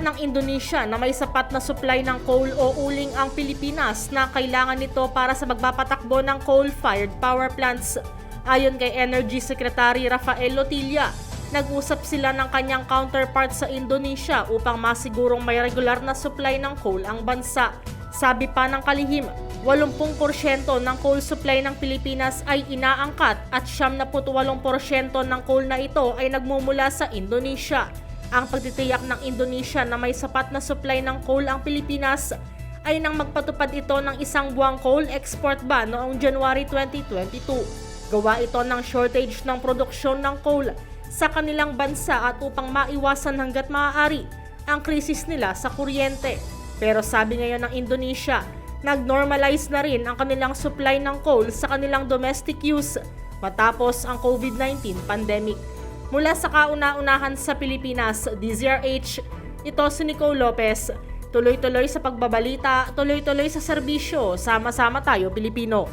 Ng Indonesia na may sapat na supply ng coal o uling ang Pilipinas na kailangan nito para sa magpapatakbo ng coal-fired power plants. Ayon kay Energy Secretary Rafael Lotilla, nag-usap sila ng kanyang counterpart sa Indonesia upang masigurong may regular na supply ng coal ang bansa. Sabi pa ng kalihim, 80% ng coal supply ng Pilipinas ay inaangkat at 78% ng coal na ito ay nagmumula sa Indonesia. Ang pagtitiyak ng Indonesia na may sapat na supply ng coal ang Pilipinas ay nang magpatupad ito ng isang buwang coal export ban noong January 2022. Gawa ito ng shortage ng produksyon ng coal sa kanilang bansa at upang maiwasan hanggat maaari ang krisis nila sa kuryente. Pero sabi ngayon ng Indonesia, nag-normalize na rin ang kanilang supply ng coal sa kanilang domestic use matapos ang COVID-19 pandemic. Mula sa kauna-unahan sa Pilipinas, DZRH, ito si Nicole Lopez. Tuloy-tuloy sa pagbabalita, tuloy-tuloy sa serbisyo, sama-sama tayo Pilipino.